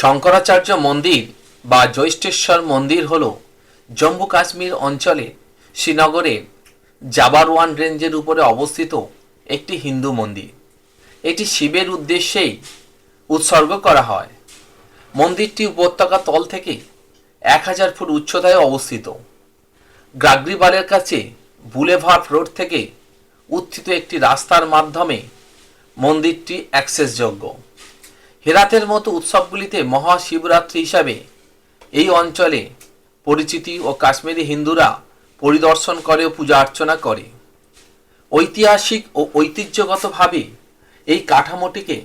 শঙ্করাচার্য মন্দির বা জ্যৈষ্ঠেশ্বর মন্দির হল জম্মু কাশ্মীর অঞ্চলে শ্রীনগরের জাবারওয়ান রেঞ্জের উপরে অবস্থিত একটি হিন্দু মন্দির। এটি শিবের উদ্দেশ্যেই উৎসর্গ করা হয়। মন্দিরটি উপত্যকা তল থেকে এক হাজার ফুট উচ্চতায় অবস্থিত। গ্রাগ্রিবালের কাছে বুলেভার্ড রোড থেকে উত্থিত একটি রাস্তার মাধ্যমে মন্দিরটি অ্যাক্সেসযোগ্য। হেরাতের মতো উৎসবগুলিতে মহাশিবরাত্রি হিসাবে এই অঞ্চলে পরিচিতি ও কাশ্মীরি হিন্দুরা পরিদর্শন করে ও পূজা অর্চনা করে। ঐতিহাসিক ও ঐতিহ্যগতভাবে এই কাঠামোটিকে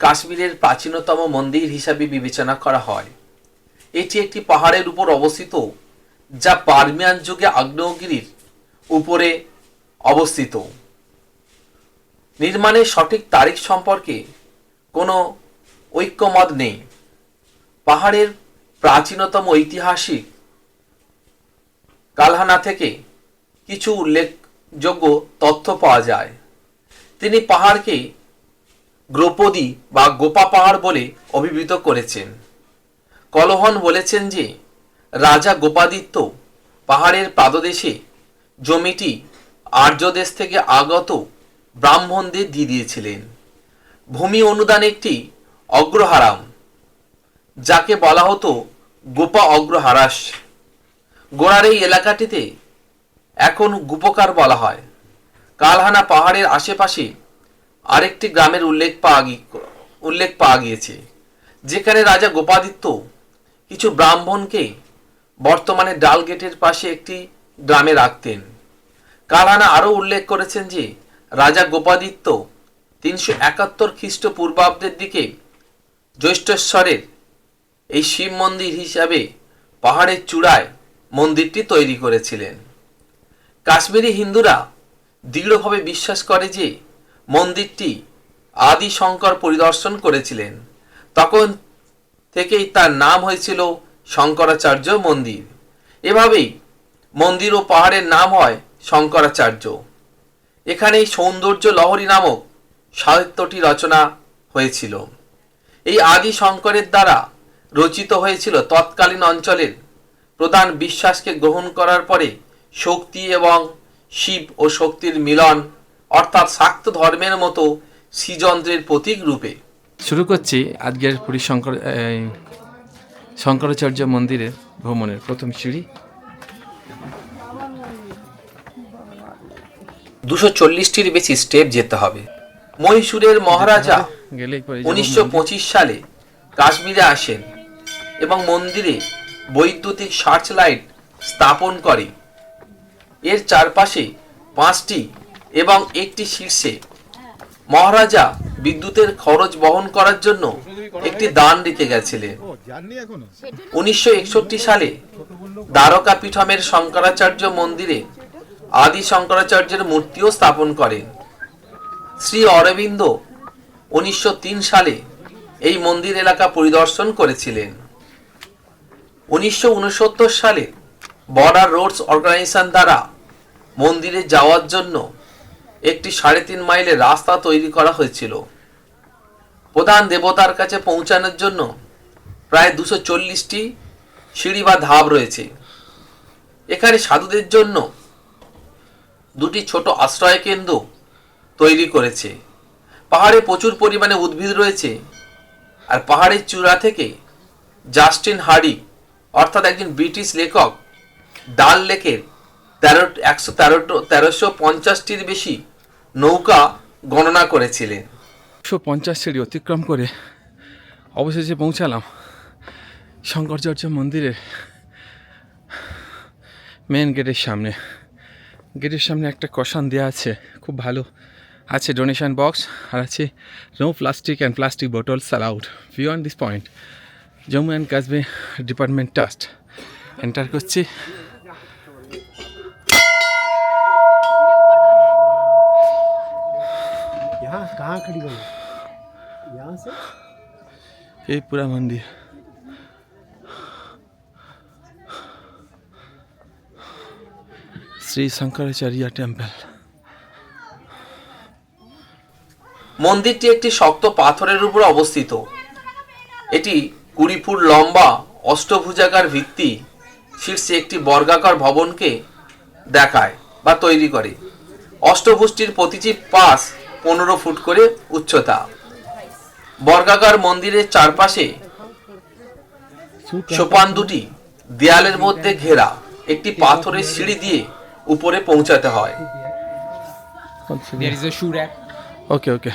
কাশ্মীরের প্রাচীনতম মন্দির হিসাবে বিবেচনা করা হয়। এটি একটি পাহাড়ের উপর অবস্থিত, যা পার্মিয়ান যুগে আগ্নেয়গিরির উপরে অবস্থিত। নির্মাণের সঠিক তারিখ সম্পর্কে কোনো ঐক্যমত নেই। পাহাড়ের প্রাচীনতম ঐতিহাসিক কালহানা থেকে কিছু উল্লেখযোগ্য তথ্য পাওয়া যায়। তিনি পাহাড়কে গ্রৌপদী বা গোপা পাহাড় বলে অভিহিত করেছেন। কলহন বলেছেন যে, রাজা গোপাদিত্য পাহাড়ের পাদদেশে জমিটি আর্যদেশ থেকে আগত ব্রাহ্মণদের দিয়ে দিয়েছিলেন। ভূমি অনুদান একটি অগ্রহারাম, যাকে বলা হতো গোপা অগ্রহারাস। গোড়ার এই এলাকাটিতে এখন গুপকার বলা হয়। কালহানা পাহাড়ের আশেপাশে আরেকটি গ্রামের উল্লেখ পাওয়া উল্লেখ পাওয়া গিয়েছে, যেখানে রাজা গোপাদিত্য কিছু ব্রাহ্মণকে বর্তমানে ডাল গেটের পাশে একটি গ্রামে রাখতেন। কালহানা আরও উল্লেখ করেছেন যে, রাজা গোপাদিত্য তিনশো একাত্তর খ্রিস্টপূর্বাব্দের দিকে জ্যৈষ্ঠেশ্বরের এই শিব মন্দির হিসাবে পাহাড়ের চূড়ায় মন্দিরটি তৈরি করেছিলেন। কাশ্মীরি হিন্দুরা দৃঢ়ভাবে বিশ্বাস করে যে মন্দিরটি আদি শঙ্কর পরিদর্শন করেছিলেন। তখন থেকেই তার নাম হয়েছিল শঙ্করাচার্য মন্দির। এভাবেই মন্দির ও পাহাড়ের নাম হয় শঙ্করাচার্য। এখানেই সৌন্দর্য লহরী নামক সাহিত্যটি রচনা হয়েছিল। এই আদি শঙ্করের দ্বারা রচিত হয়েছিল তৎকালীন অঞ্চলের প্রধান বিশ্বাসকে গ্রহণ করার পরে শক্তি এবং শিব ও শক্তির মিলন অর্থাৎ শাক্ত ধর্মের মতো শ্রীযন্ত্রের প্রতীক রূপে। শুরু করছি আজকের পুরী শঙ্কর শঙ্করাচার্য মন্দিরের ভ্রমণের প্রথম সিঁড়ি। দুশো চল্লিশটির বেশি স্টেপ যেতে হবে। মহীশূরের মহারাজা উনিশশো সালে কাশ্মীরে আসেন এবং মন্দিরে বৈদ্যুতিক সার্চ লাইট স্থাপন করে এর চারপাশে পাঁচটি এবং একটি শীর্ষে মহারাজা বিদ্যুতের খরচ বহন করার জন্য একটি দান দিতে গেছিলেন। উনিশশো একষট্টি সালে দ্বারকা পীঠমের শঙ্করাচার্য মন্দিরে আদি শঙ্করাচার্যের মূর্তিও স্থাপন করেন। শ্রী অরবিন্দ উনিশশো তিন সালে এই মন্দির এলাকা পরিদর্শন করেছিলেন। উনিশশো উনসত্তর সালে বর্ডার রোডস অর্গানাইজেশন দ্বারা মন্দিরে যাওয়ার জন্য একটি সাড়ে তিন মাইলের রাস্তা তৈরি করা হয়েছিল। প্রধান দেবতার কাছে পৌঁছানোর জন্য প্রায় দুশো চল্লিশটি সিঁড়ি বা ধাপ রয়েছে। এখানে সাধুদের জন্য দুটি ছোট আশ্রয় কেন্দ্র তৈরি করেছে। পাহাড়ে প্রচুর পরিমাণে উদ্ভিদ রয়েছে। আর পাহাড়ের চূড়া থেকে জাস্টিন হার্ডি, অর্থাৎ একজন ব্রিটিশ লেখক, ডাল লেকের তেরো, একশো তেরো, তেরোশো পঞ্চাশটির বেশি নৌকা গণনা করেছিলেন। একশো পঞ্চাশ সিঁড়ি অতিক্রম করে অবশেষে পৌঁছালাম শঙ্করাচার্য মন্দিরের মেন গেটের সামনে। গেটের সামনে একটা কষান দেওয়া আছে, খুব ভালো। আছে ডোনেশন বক্স আর আছে no plastic and plastic bottles allowed beyond this point Jammu and Kashmir department trust enter করছি यहाँ कहाँ खड़ी करो यहाँ से এই পুরা মন্দির শ্রী শঙ্করাচার্য টেম্পল মন্দিরটি একটি শক্ত পাথরের উপর অবস্থিত। এটি কুড়ি ফুট লম্বা অষ্টভুজাকার ভিত্তি শীর্ষে একটি বর্গাকার ভবনকে দেখায় বা তৈরি করে। অষ্টভুষ্টির প্রতিটি পাশ পনেরো ফুট করে উচ্চতা। বর্গাকার মন্দিরের চারপাশে সোপান দুটি দেয়ালের মধ্যে ঘেরা একটি পাথরের সিঁড়ি দিয়ে উপরে পৌঁছাতে হয়। ওকে ওকে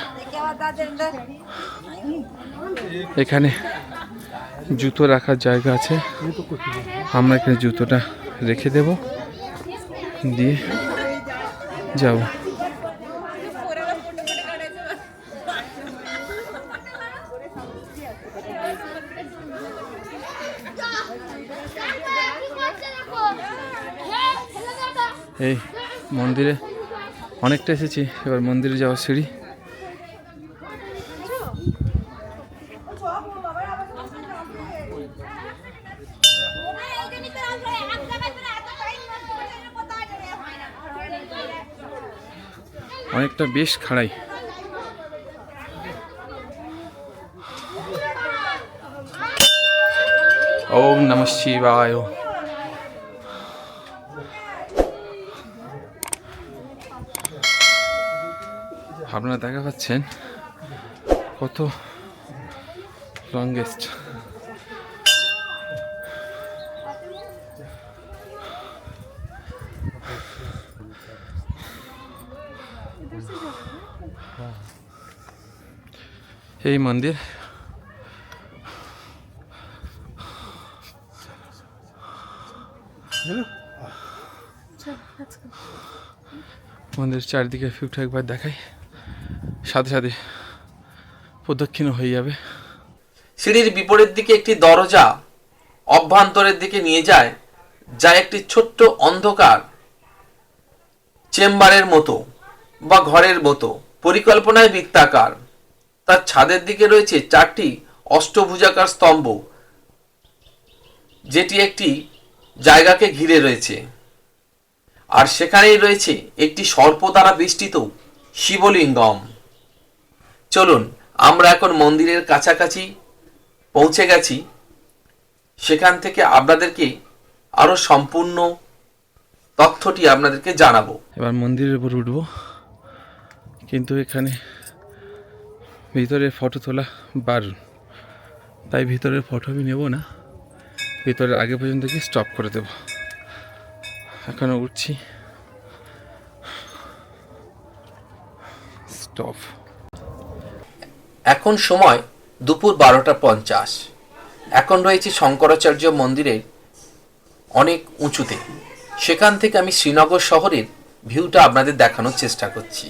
এখানে জুতো রাখার জায়গা আছে। আমরা এখানে জুতোটা রেখে দেব। দিয়ে যাব। এই মন্দিরে অনেকটা এসেছি। এবার মন্দিরে যাওয়ার সিঁড়ি। অনেকটা বেশ খাড়াই। ওম নম শিবায়। আপনারা দেখা পাচ্ছেন কত লংগেস্ট এই মন্দির। মন্দির চারিদিকে ফিউটা একবার দেখাই। সাথে সাথে প্রদক্ষিণ হয়ে যাবে। সিঁড়ির বিপরীত দিকে একটি দরজা অভ্যন্তরের দিকে নিয়ে যায়, যা একটি ছোট্ট অন্ধকার চেম্বারের মতো বা ঘরের মতো, পরিকল্পনায় বৃত্তাকার। তার ছাদের দিকে রয়েছে চারটি অষ্টভুজাকার স্তম্ভ, যেটি একটি জায়গাকে ঘিরে রয়েছে। আর সেখানেই রয়েছে একটি সর্প দ্বারা বেষ্টিত শিবলিঙ্গম। চলুন, আমরা এখন মন্দিরের কাছাকাছি পৌঁছে গেছি। সেখান থেকে আপনাদেরকে আরও সম্পূর্ণ তথ্যটি আপনাদেরকে জানাব। এবার মন্দিরের উপর উঠবো। কিন্তু এখানে ভিতরে ফটো তোলা বারণ। তাই ভিতরের ফটো আমি নেব না। ভিতরের আগে পর্যন্ত কি স্টপ করে দেব? এখনও উঠছি। স্টপ এখন সময় দুপুর বারোটা পঞ্চাশ। এখন রয়েছে শঙ্করাচার্য মন্দিরের অনেক উঁচুতে। সেখান থেকে আমি শ্রীনগর শহরের ভিউটা আপনাদের দেখানোর চেষ্টা করছি।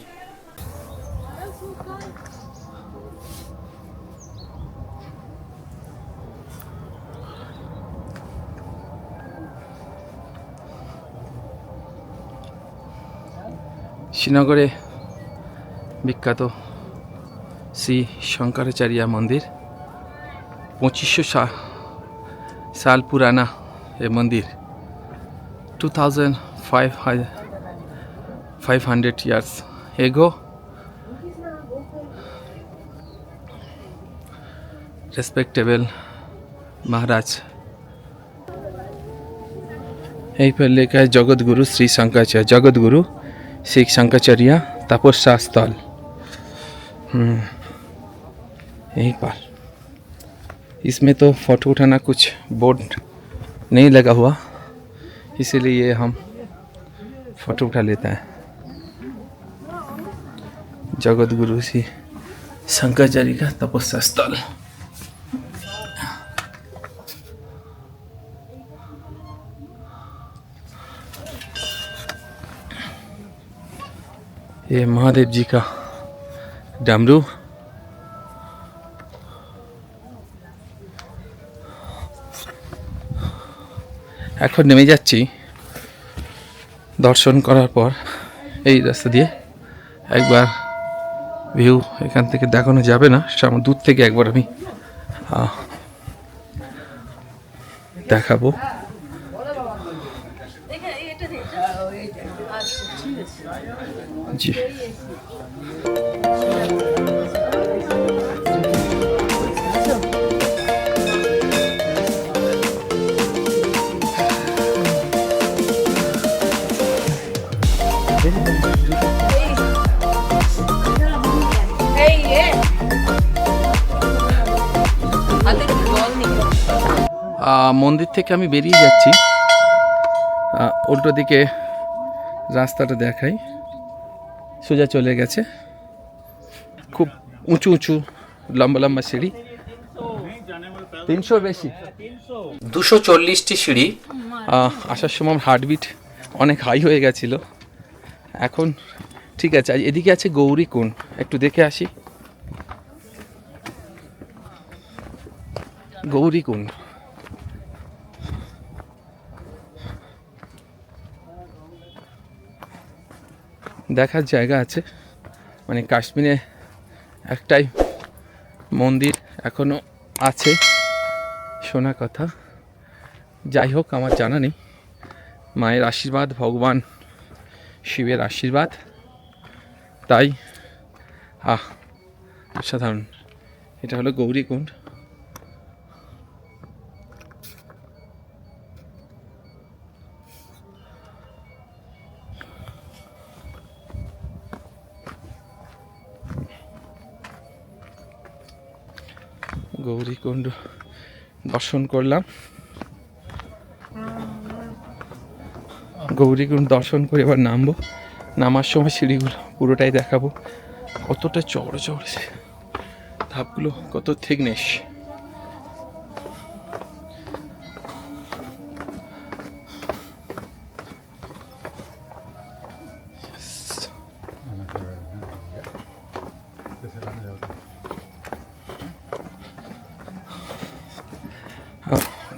শ্রীনগরে বিখ্যাত শ্রী শঙ্করাচার্য মন্দির, পঁচিশশো সাল পুরানা এ মন্দির, two thousand five five hundred years ago. Respectable Maharaj. এই পর লেখা জগৎগুরু শ্রী শঙ্করাচার্য, জগৎগুরু श्री शंकराचार्य तपस्या स्थल यहीं पर इसमें तो फ़ोटो उठाना कुछ बोर्ड नहीं लगा हुआ। इसीलिए हम फ़ोटो उठा लेते हैं। जगत गुरु श्री शंकराचार्य का तपस्या स्थल। ये महादेव जी का डमरू এখন নেমে যাচ্ছি দর্শন করার পর এই রাস্তা দিয়ে একবার ভিউ এখান থেকে দেখানো যাবে না সামনে দূর থেকে একবার আমি আহ, দেখাবো জি। মন্দির থেকে আমি বেরিয়ে যাচ্ছি। উল্টো দিকে রাস্তাটা দেখাই। সোজা চলে গেছে। খুব উঁচু উঁচু লম্বা লম্বা সিঁড়ি। তিনশোর বেশি। দুশো চল্লিশটি সিঁড়ি আসার সময় হার্টবিট অনেক হাই হয়ে গেছিল। এখন ঠিক আছে এদিকে আছে গৌরী কুণ্ড একটু দেখে আসি। গৌরী দেখার জায়গা আছে। মানে কাশ্মীরে একটাই মন্দির এখনও আছে, শোনা কথা। যাই হোক, আমার জানা নেই। মায়ের আশীর্বাদ, ভগবান শিবের আশীর্বাদ। তাই, আহ, অসাধারণ। এটা হলো গৌরীকুণ্ড। গৌরীকুণ্ড দর্শন করলাম। গৌরীকুণ্ড দর্শন করে এবার নামবো। নামার সময় সিঁড়িগুলো পুরোটাই দেখাবো। কতটা চড় চড়ছে ধাপগুলো কত থিকনেস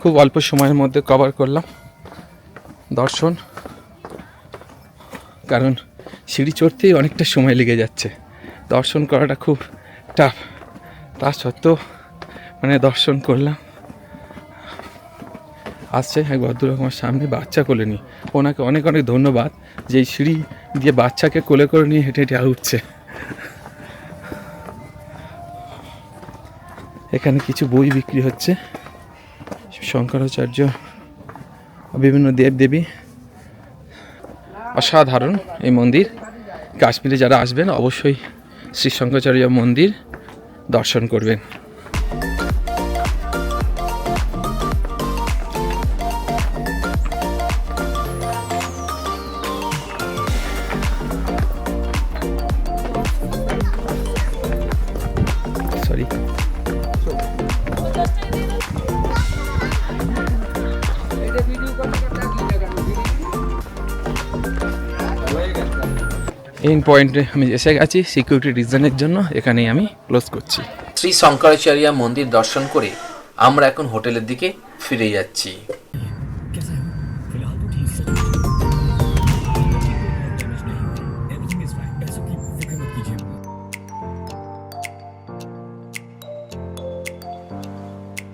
খুব অল্প সময়ের মধ্যে কভার করলাম। দর্শন। কারণ সিঁড়ি চড়তেই অনেকটা সময় লেগে যাচ্ছে। দর্শন করাটা খুব টাফ তা সত্ত্বেও মানে দর্শন করলাম। আসছে এক ভদ্রলোক আমার সামনে, বাচ্চা কোলে নিয়ে। ওনাকে অনেক অনেক ধন্যবাদ যে সিঁড়ি দিয়ে বাচ্চাকে কোলে করে নিয়ে হেঁটে হেঁটে উঠছে এখানে কিছু বই বিক্রি হচ্ছে। শঙ্করাচার্য বিভিন্ন দেবদেবী অসাধারণ এই মন্দির। কাশ্মীরে যারা আসবেন, অবশ্যই শ্রী শঙ্করাচার্য মন্দির দর্শন করবেন। ইন পয়েন্টে আমি এসে গেছি সিকিউরিটি রিজনের জন্য, এখানেই আমি ক্লোজ করছি। শ্রী শঙ্করাচার্য মন্দির দর্শন করে আমরা এখন হোটেলের দিকে ফিরে যাচ্ছি।